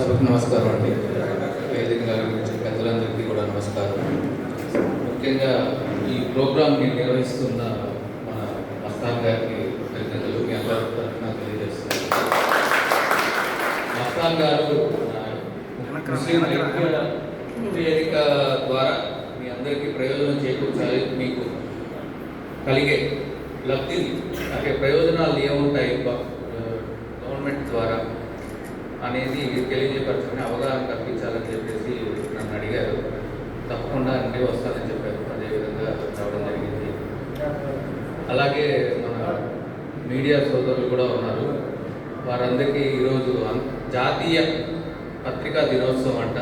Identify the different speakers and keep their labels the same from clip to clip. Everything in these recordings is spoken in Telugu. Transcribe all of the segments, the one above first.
Speaker 1: సభకు నమస్కారం అండి. వేదిక నిర్వహించిన పెద్దలందరికీ కూడా నమస్కారం. ముఖ్యంగా ఈ ప్రోగ్రామ్ని నిర్వహిస్తున్న మన మస్తాన్ గారికి కృతజ్ఞతలు. మీ అందరి తరఫున తెలియజేస్తున్నాను. మస్తాన్ గారు ముస్లిం వేదిక ద్వారా మీ అందరికీ ప్రయోజనం చేకూర్చాలి. మీకు కలిగే లబ్ధి అంటే ప్రయోజనాలు ఏముంటాయి గవర్నమెంట్ ద్వారా అనేది తెలియజేపరచుకుని అవగాహన కల్పించాలని చెప్పేసి నన్ను అడిగారు. తప్పకుండా అన్నీ వస్తానని చెప్పారు. అదేవిధంగా రావడం జరిగింది. అలాగే మన మీడియా సోదరులు కూడా ఉన్నారు. వారందరికీ ఈరోజు జాతీయ పత్రికా దినోత్సవం అంట.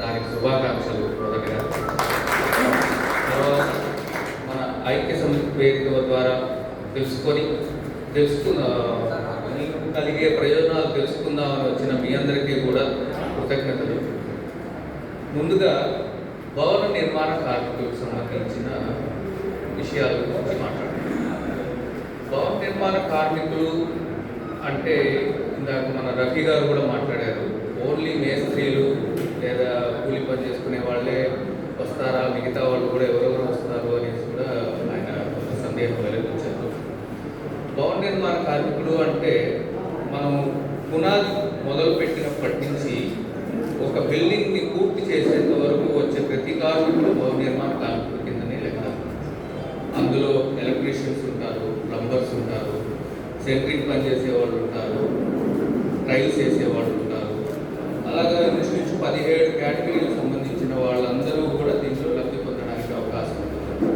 Speaker 1: దానికి శుభాకాంక్షలు మొదటగా. తర్వాత మన ఐక్య సమితి వేదిక ద్వారా తెలుసుకొని తెలుసుకున్న కలిగే ప్రయోజనాలు తెలుసుకుందామని వచ్చిన మీ అందరికీ కూడా కృతజ్ఞతలు. ముందుగా భవన నిర్మాణ కార్మికులకు సంబంధించిన విషయాల గురించి మాట్లాడుతున్నాం భవన నిర్మాణ కార్మికులు అంటే ఇందాక మన రఫీ గారు కూడా మాట్లాడారు. ఓన్లీ మేస్త్రీలు లేదా కూలి పని చేసుకునే వాళ్ళే వస్తారా? మిగతా వాళ్ళు కూడా ఎవరెవరు వస్తారు అనేసి కూడా ఆయన సందేహం వెలిగించారు. భవన నిర్మాణ కార్మికులు అంటే మనం పునాది మొదలు పెట్టినప్పటి నుంచి ఒక బిల్డింగ్ని పూర్తి చేసేంత వరకు వచ్చే ప్రతి కార్మికుడు భవన నిర్మాణ కార్మికుల కిందనే లెక్క అందులో ఎలక్ట్రీషియన్స్ ఉంటారు ప్లంబర్స్ ఉంటారు సెంట్రింగ్ పని చేసేవాళ్ళు ఉంటారు టైల్స్ చేసేవాళ్ళు ఉంటారు. అలాగా నుంచి పదిహేడు కేటగిరీస్ సంబంధించిన వాళ్ళందరూ కూడా దీంట్లో లబ్ధి పొందడానికి అవకాశం ఉంటుంది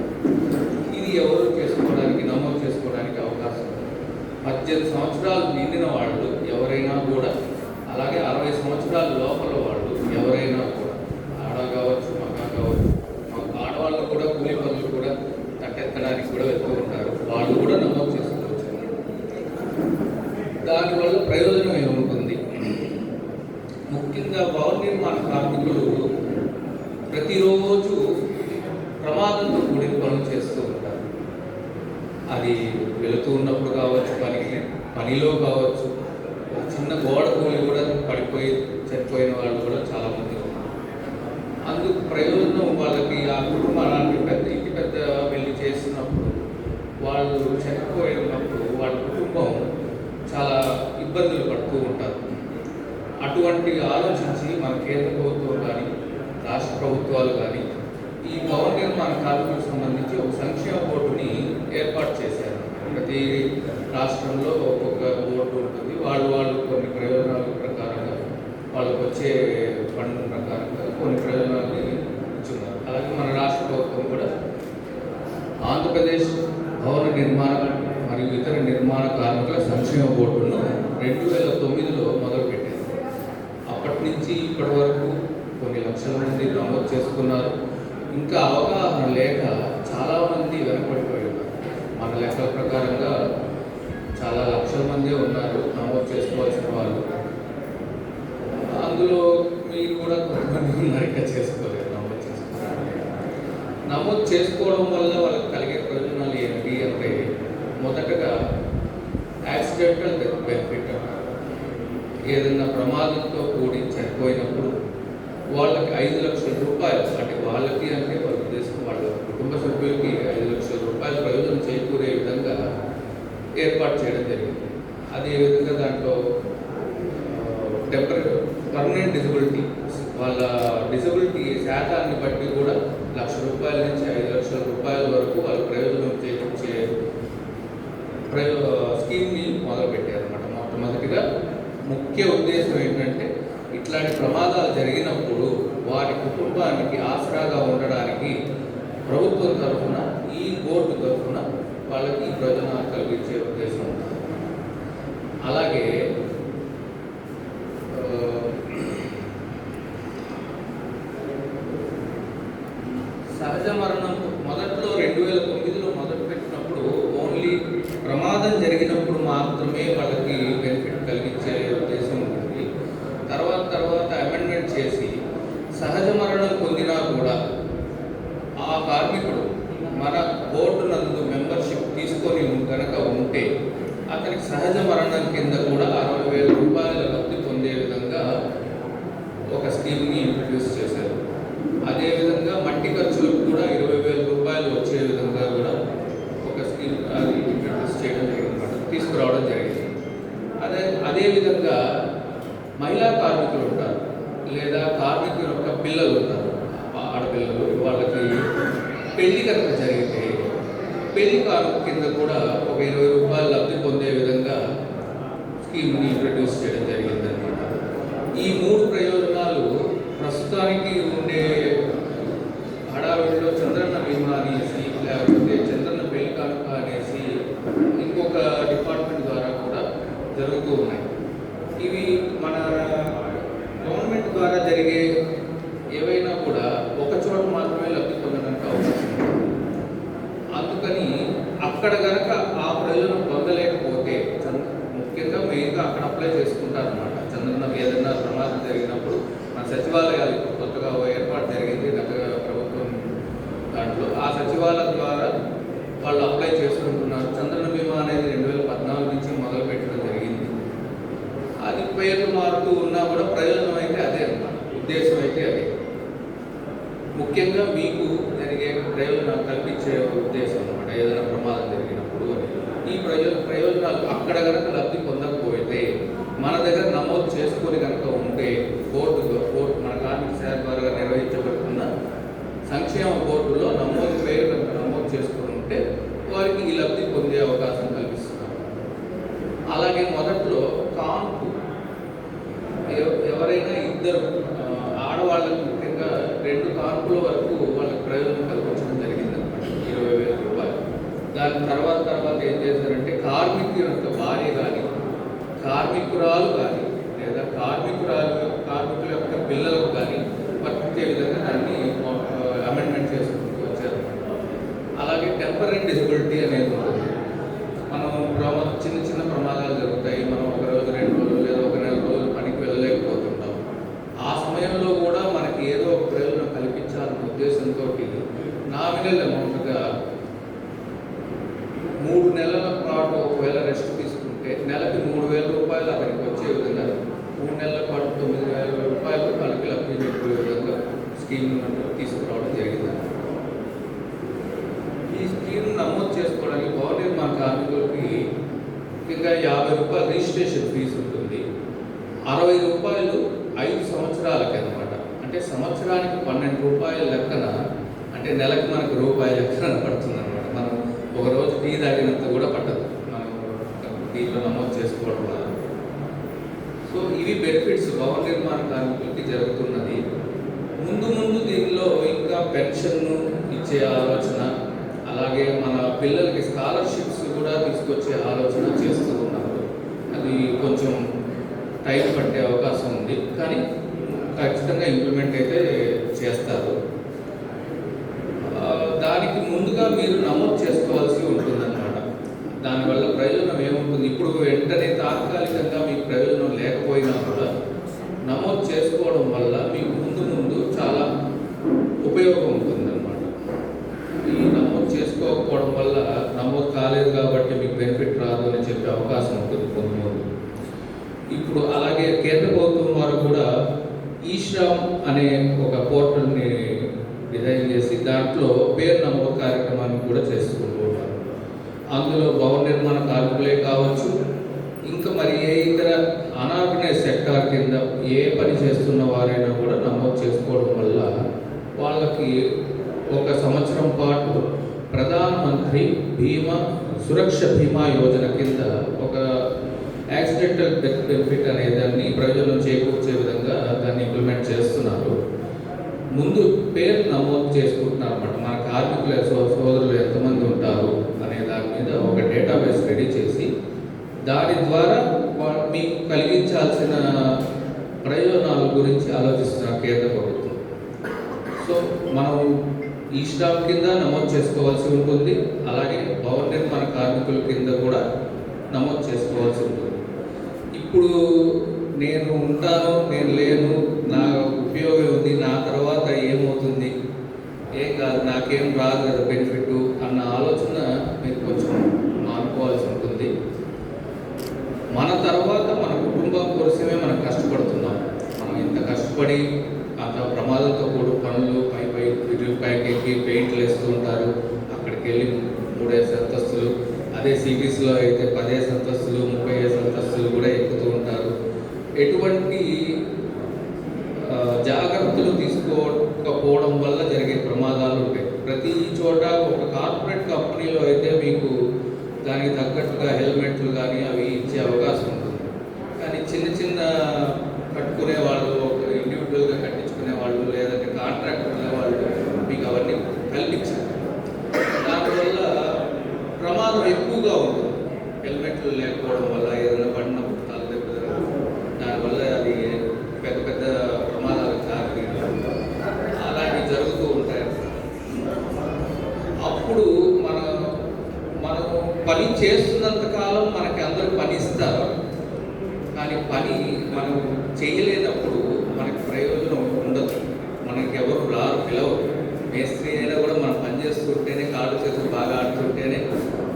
Speaker 1: ఇది ఎవరు చేసుకోవడానికి నమోదు చేసుకోవడానికి అవకాశం ఉంది పద్దెనిమిది సంవత్సరాలు నిండిన వాళ్ళు ఎవరైనా కూడా అలాగే అరవై సంవత్సరాల లోపల వాళ్ళు ఎవరైనా కూడా ఆడ కావచ్చు మగ కావచ్చు మా ఆడవాళ్ళు కూడా కూలి పనులు కూడా తట్టెత్తడానికి కూడా వెళ్తూ ఉంటారు వాళ్ళు కూడా నమోదు చేసుకోవచ్చు దానివల్ల ప్రయోజనం ఏముంటుంది ముఖ్యంగా భవన నిర్మాణ కార్మికులు ప్రతిరోజు ప్రమాదంతో కూడిన పనులు చేస్తూ ఉంటారు అది వెళుతూ ఉన్నప్పుడు కావచ్చు పనికి పనిలో కావచ్చు ఒక చిన్న గోడ కూలి కూడా పడిపోయి చనిపోయిన వాళ్ళు కూడా చాలా మంది ఉన్నారు. అందుకు ప్రయోజనం వాళ్ళకి ఆ కుటుంబం పెద్ద ఇంటి పెద్ద పెళ్ళి చేసినప్పుడు వాళ్ళు చనిపోయినప్పుడు వాళ్ళ కుటుంబం చాలా ఇబ్బందులు పడుతూ ఉంటారు. అటువంటి ఆలోచించి మన కేంద్ర ప్రభుత్వం కానీ రాష్ట్ర ప్రభుత్వాలు కానీ ఈ భవన నిర్మాణ కార్మికులకు సంబంధించి ఒక సంక్షేమ బోర్డుని ఏర్పాటు చేశారు. ప్రతి రాష్ట్రంలో ఒక్కొక్క బోర్డు ఉంటుంది. వాళ్ళు వాళ్ళు కొన్ని ప్రయోజనాల ప్రకారంగా వాళ్ళకు వచ్చే ఫండ్ ప్రకారంగా కొన్ని ప్రయోజనాలు ఇచ్చున్నారు. అలాగే మన రాష్ట్ర ప్రభుత్వం కూడా ఆంధ్రప్రదేశ్ భవన నిర్మాణ మరియు ఇతర నిర్మాణ కార్మికుల సంక్షేమ బోర్డును రెండు వేల తొమ్మిదిలో మొదలుపెట్టింది అప్పటి నుంచి ఇప్పటి వరకు కొన్ని లక్షల మంది నమోదు చేసుకున్నారు. ఇంకా అవగాహన లేక చాలామంది వెనకబడిపోయి ఉన్నారు. మన లెక్కల ప్రకారంగా చాలా లక్షల మందే ఉన్నారు నమోదు చేసుకోవాల్సిన వాళ్ళు. అందులో మీరు కూడా కొంతమంది ఉన్నారు ఇంకా చేసుకోలేదు నమోదు చేసుకోవాలి నమోదు చేసుకోవడం వల్ల వాళ్ళకి కలిగే ప్రయోజనాలు ఏంటి అంటే మొదటగా యాక్సిడెంటల్ డెత్ బెనిఫిట్ ఏదైనా ప్రమాదంతో కూడి చనిపోయినప్పుడు వాళ్ళకి ఐదు లక్షల రూపాయలు అంటే వాళ్ళకి అంటే వాళ్ళ ఉద్దేశం వాళ్ళ కుటుంబ సభ్యులకి ఐదు లక్షల రూపాయలు ప్రయోజనం చేకూరే విధంగా ఏర్పాటు చేయడం జరిగింది. అది ఏ విధంగా దాంట్లో టెంపరీ పర్మనెంట్ డిజబిలిటీ వాళ్ళ డిజబిలిటీ శాతాన్ని బట్టి కూడా లక్ష రూపాయల నుంచి ఐదు లక్షల రూపాయల వరకు వాళ్ళు ప్రయోజనం చేకూర్చే ప్రయో స్కీమ్ని మొదలుపెట్టారనమాట మొట్టమొదటిగా ముఖ్య ఉద్దేశం ఏంటంటే ఇట్లాంటి ప్రమాదాలు జరిగినప్పుడు వారి కుటుంబానికి ఆసరాగా ఉండడానికి ప్రభుత్వం తరఫున ఈ బోర్డు తరఫున వాళ్ళకి ప్రయోజనం కలిగించే ఉద్దేశం ఉంది అలాగే ఆ, సహజ మరణం మొదట్లో రెండు వేల తొమ్మిదిలో మొదలు పెట్టినప్పుడు ఓన్లీ ప్రమాదం జరిగినప్పుడు మాత్రమే వాళ్ళకి బెనిఫిట్ కలిగించే ఉద్దేశం ఉంటుంది తర్వాత తర్వాత అమెండ్మెంట్ చేసి సహజ మరణం పొందినా కూడా ఆ కార్మికుడు మన బోర్డు నందు మెంబర్షిప్ తీసుకొని కనుక ఉంటే అతనికి సహజ మరణం కింద కూడా అరవై వేల రూపాయల లబ్ధి పొందే విధంగా ఒక స్కీమ్ని ఇంట్రడ్యూస్ చేశారు. అదేవిధంగా మట్టి ఖర్చులకు కూడా ఇరవై వేల రూపాయలు వచ్చే విధంగా కూడా ఒక స్కీమ్ అది ఇంట్రడ్యూస్ చేయడం జరిగింది తీసుకురావడం జరిగింది. అదే అదేవిధంగా మహిళా కార్మికులు ఉంటారు. లేదా కార్మికుల యొక్క పిల్లలు ఉంటారు. ఆడపిల్లలు వాళ్ళకి పెళ్ళి కనుక జరిగితే పెళ్ళి కానుక కింద కూడా ఒక ఇరవై రూపాయలు లబ్ధి పొందే విధంగా స్కీమ్ని ఇంట్రడ్యూస్ చేయడం జరిగిందన్నమాట ఈ మూడు ప్రయోజనాలు ప్రస్తుతానికి ఉండే హడావిడిలో చంద్రన్న బీమా అనేసి లేకపోతే చంద్రన్న పెళ్ళి కానుక అనేసి ఇంకొక డిపార్ట్మెంట్ ద్వారా కూడా జరుగుతూ ఉన్నాయి ఇవి మన గవర్నమెంట్ ద్వారా జరిగే ఏవైనా కూడా ఒక చోట మాత్రమే లబ్ధి పొందడానికి అవకాశం ఉంది అందుకని అక్కడ గనక ఆ ప్రయోజనం పొందలేకపోతే చంద్ర ముఖ్యంగా మెయిన్గా అక్కడ అప్లై చేసుకుంటారనమాట చంద్రన్న ఏదైనా ప్రమాదం జరిగినప్పుడు మన సచివాలయాలు ఇప్పుడు కొత్తగా ఓ ఏర్పాటు జరిగింది గత ప్రభుత్వం దాంట్లో ఆ సచివాలయం ద్వారా వాళ్ళు అప్లై చేసుకుంటున్నారు. చంద్రన బీమా అనేది రెండు వేల పద్నాలుగు నుంచి మొదలు పెట్టడం జరిగింది. అది పేర్లు మారుతూ ఉన్నా కూడా ప్రయోజనం అయితే అదే అన్నమాట ఉద్దేశం అయితే అదే. ముఖ్యంగా మీకు జరిగే ప్రయోజనాలు కల్పించే ఉద్దేశం అనమాట ఏదైనా ప్రమాదం జరిగినప్పుడు ఈ ప్రయోజన ప్రయోజనాలు అక్కడ కనుక లబ్ధి పొందకపోతే మన దగ్గర నమోదు చేసుకొని కనుక ఉంటే బోర్డు బోర్డు మన కార్మిక శాఖ ద్వారా నిర్వహించబడుతున్న సంక్షేమ బోర్డులో నమోదు పేరు కనుక నమోదు చేసుకొని ఉంటే వారికి ఈ లబ్ధి పొందే అవకాశం కల్పిస్తున్నారు అలాగే మొదట్లో కాన్పు ఎవ- ఎవరైనా ఇద్దరు ఆ, ఆడవాళ్ళకు ముఖ్యంగా రెండు కాన్పుల వరకు వాళ్ళకి ప్రయోజనం కల్పించడం జరిగింది అనమాట ఇరవై వేల రూపాయలు దాని తర్వాత ఏం చేశారంటే కార్మికుల యొక్క భార్య కానీ కార్మికురాలు కానీ లేదా కార్మికురాలు కార్మికుల యొక్క పిల్లలకు కానీ వర్తించే విధంగా దాన్ని అమెండ్మెంట్ చేసుకుంటూ వచ్చారు. అలాగే టెంపరీ డిసబిలిటీ అనేది ఉంటుంది. మనం ప్రమాదం చిన్న చిన్న ప్రమాదాలు జరుగుతాయి. మనం ఒక రోజు రెండు రోజులు లేదా ఒక నెల రోజులు పనికి వెళ్ళలేకపోతుంటాం. ఆ సమయంలో కూడా మనకి ఏదో ఒక ప్రయోజనం కల్పించాలన్న ఉద్దేశంతో నామినల్ అమౌంట్గా మూడు నెలల పాటు ఒకవేళ రెస్ట్ తీసుకుంటే నెలకి మూడు వేల రూపాయలు అతనికి వచ్చే విధంగా మూడు నెలల పాటు తొమ్మిది వేల రూపాయలు వాళ్ళకి లబ్ధి చెప్పే విధంగా స్కీమ్ తీసుకురావడం జరిగింది. ఈ స్కీమ్ నమోదు చేసుకోవడానికి భవన నిర్మాణ కార్మికులకి ఇంకా యాభై రూపాయలు రిజిస్ట్రేషన్ ఫీజు ఉంటుంది. అరవై రూపాయలు ఐదు సంవత్సరాలకి అనమాట అంటే సంవత్సరానికి పన్నెండు రూపాయల లెక్కన అంటే నెలకు మనకు రూపాయల లెక్కన పడుతుంది అనమాట మనం ఒక రోజు టీ తాగినంత కూడా పట్టదు. మనం దీంట్లో నమోదు చేసుకోవడం వల్ల. సో ఇవి బెనిఫిట్స్ భవన నిర్మాణ కార్మికులకి జరుగుతున్నది. ముందు ముందు దీనిలో ఇంకా పెన్షన్ ఇచ్చే ఆలోచన అలాగే మన పిల్లలకి స్కాలర్షిప్స్ కూడా తీసుకొచ్చే ఆలోచన చేస్తూ ఉన్నారు. అది కొంచెం టైం పట్టే అవకాశం ఉంది కానీ ఖచ్చితంగా ఇంప్లిమెంట్ అయితే చేస్తారు. దానికి ముందుగా మీరు నమోదు చేసుకోవాల్సి ఉంటుందన్నమాట. దానివల్ల ప్రయోజనం ఏముంటుంది? ఇప్పుడు వెంటనే తాత్కాలికంగా మీకు ప్రయోజనం లేకపోయినా కూడా నమోదు చేసుకోవడం వల్ల మీకు ముందు ముందు చాలా ఉపయోగం ఉంటుందన్నమాట ఈ నమోదు చేసుకోకపోవడం వల్ల నమోదు కాలేదు కాబట్టి మీకు బెనిఫిట్ రాదు అని చెప్పే అవకాశం ఉంటుంది ముందు ముందు ఇప్పుడు అలాగే కేంద్ర ప్రభుత్వం వారు కూడా ఈ అనే ఒక పోర్టల్ని డిజైన్ చేసి దాంట్లో పేరు నమోదు కార్యక్రమాన్ని కూడా చేసుకుంటూ ఉన్నారు అందులో భవన నిర్మాణ కార్మికులే కావచ్చు ఇంకా మరి ఏ ఇతర అనార్గనైజ్ సెక్టార్ కింద ఏ పని చేస్తున్న వారైనా కూడా నమోదు చేసుకోవడం వల్ల వాళ్ళకి ఒక సంవత్సరం పాటు ప్రధానమంత్రి బీమా సురక్ష బీమా యోజన కింద ఒక యాక్సిడెంటల్ డెత్ బెనిఫిట్ అనే దాన్ని ప్రయోజనం చేకూర్చే విధంగా దాన్ని ఇంప్లిమెంట్ చేస్తున్నారు. ముందు పేరు నమోదు చేసుకుంటున్నారు అనమాట మన కార్మికుల సో- సోదరులు ఎంతమంది ఉంటారు అనే దాని మీద ఒక డేటాబేస్ రెడీ చేసి దాని ద్వారా మీకు కలిగించాల్సిన ప్రయోజనాల గురించి ఆలోచిస్తున్నారు కేంద్ర ప్రభుత్వం. సో మనం ఈ స్టాప్ కింద నమోదు చేసుకోవాల్సి ఉంటుంది. అలాగే భవన నిర్మాణ కార్మికుల కింద కూడా నమోదు చేసుకోవాల్సి ఉంటుంది. ఇప్పుడు నేను ఉంటాను నేను లేను నా ఉపయోగం ఉంది నా తర్వాత ఏమవుతుంది? ఏం కాదు నాకేం రాదు కదా బెనిఫిట్ అన్న ఆలోచన మీరు కొంచెం మానుకోవాల్సి ఉంటుంది. మన తర్వాత మన కుటుంబం కోసమే మనం కష్టపడుతున్నాం. అదే సిటీస్లో అయితే పదే సంతస్తులు ముప్పై ఐదు సంతస్తులు కూడా ఎక్కుతూ ఉంటారు. ఎటువంటి జాగ్రత్తలు తీసుకోకపోవడం వల్ల జరిగే ప్రమాదాలు ఉంటాయి. ప్రతి చోట ఒక కార్పొరేట్ కంపెనీలో అయితే మీకు దానికి తగ్గట్టుగా హెల్మెట్లు కానీ అవి ఇచ్చే అవకాశం ఉంటుంది. కానీ చిన్న చిన్న కట్టుకునే వాళ్ళు ఒక ఇండివిజువల్గా కట్టించుకునే వాళ్ళు లేదంటే కాంట్రాక్ట్ ఉండే వాళ్ళు మీకు అవన్నీ కల్పించారు దానివల్ల ప్రమాదం ఎక్కువగా ఉంటుంది హెల్మెట్లు లేకపోవడం వల్ల ఏదైనా పడినప్పుడు తల లేకపోతే దానివల్ల అది పెద్ద పెద్ద ప్రమాదాలకు దారితీయడం అలాంటివి జరుగుతూ ఉంటాయి. అప్పుడు మన మనం పని చేస్తున్నంత కాలం మనకి అందరూ పని ఇస్తారు. కానీ పని మనం చేయలేనప్పుడు మనకి ప్రయోజనం ఉండదు. మనకి ఎవరు రారు పిలవరు. మేస్త్రి అయినా కూడా మనం పని చేస్తుంటేనే కాళ్ళు చేతులు బాగా ఆడుతుంటేనే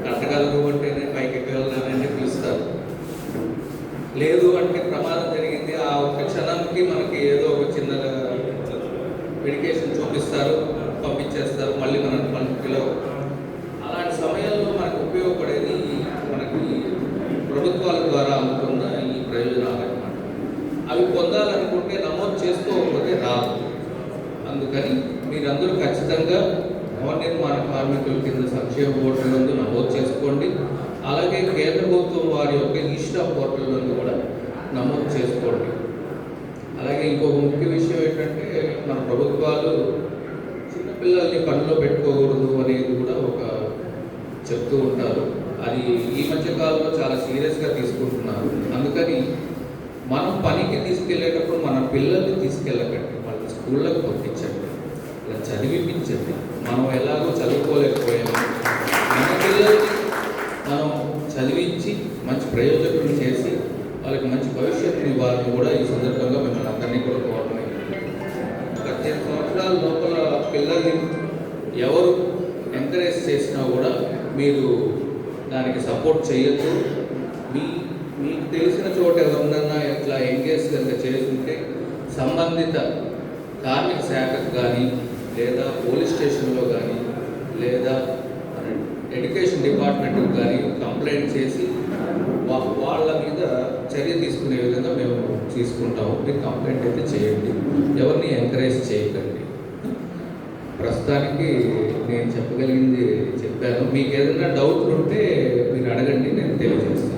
Speaker 1: కట్టగలరు అంటేనే పైకి ఎక్కగలరని పిలుస్తారు లేదు అంటే ప్రమాదం జరిగింది ఆ ఒక్క క్షణానికి మనకి ఏదో ఒక చిన్న మెడికేషన్ చూపిస్తారు పంపించేస్తారు మళ్ళీ మనం పని పిలవరు అలాంటి సమయంలో మనకు ఉపయోగపడేది మనకి ప్రభుత్వాల ద్వారా అందుకున్న ఈ ప్రయోజనాలు అన్నమాట అవి పొందాలనుకుంటే నమోదు చేసుకోకపోతే రాదు అందుకని మీరందరూ ఖచ్చితంగా భవన నిర్మాణ కార్మికుల కింద సంక్షేమ పోర్టల్ నందు నమోదు చేసుకోండి. అలాగే కేంద్ర ప్రభుత్వం వారి యొక్క ఈస్టా పోర్టల్ నందు కూడా నమోదు చేసుకోండి. అలాగే ఇంకొక ముఖ్య విషయం ఏంటంటే మన ప్రభుత్వాలు చిన్నపిల్లల్ని పనిలో పెట్టుకోకూడదు అనేది కూడా ఒక చెప్తూ ఉంటారు. అది ఈ మధ్య కాలంలో చాలా సీరియస్గా తీసుకుంటున్నారు. అందుకని మనం పనికి తీసుకెళ్ళేటప్పుడు మన పిల్లల్ని తీసుకెళ్ళకండి. వాళ్ళని స్కూళ్ళకి పంపించండి. ఇలా చదివిపించండి. మనం ఎలాగో చదువుకోలేదు మన పిల్లల్ని మనం చదివించి మంచి ప్రయోజకులు చేసి వాళ్ళకి మంచి భవిష్యత్తుని ఇవ్వాలని కూడా ఈ సందర్భంగా మిమ్మల్ని అందరినీ కూడా కోరడం పద్దెనిమిది సంవత్సరాల లోపల పిల్లల్ని ఎవరు ఎంకరేజ్ చేసినా కూడా మీరు దానికి సపోర్ట్ చేయొచ్చు మీ మీకు తెలిసిన చోట ఎవరినన్నా ఇట్లా ఎంగేజ్ కనుక చేస్తుంటే సంబంధిత కార్మిక శాఖకు కానీ లేదా పోలీస్ స్టేషన్లో కానీ లేదా ఎడ్యుకేషన్ డిపార్ట్మెంట్కి కానీ కంప్లైంట్ చేసి వాళ్ళ మీద చర్య తీసుకునే విధంగా మేము తీసుకుంటాము. మీరు కంప్లైంట్ అయితే చేయండి. ఎవరిని ఎంకరేజ్ చేయకండి. ప్రస్తుతానికి నేను చెప్పగలిగింది చెప్పాను. మీకు ఏదైనా డౌట్లు ఉంటే మీరు అడగండి నేను తెలియజేస్తాను.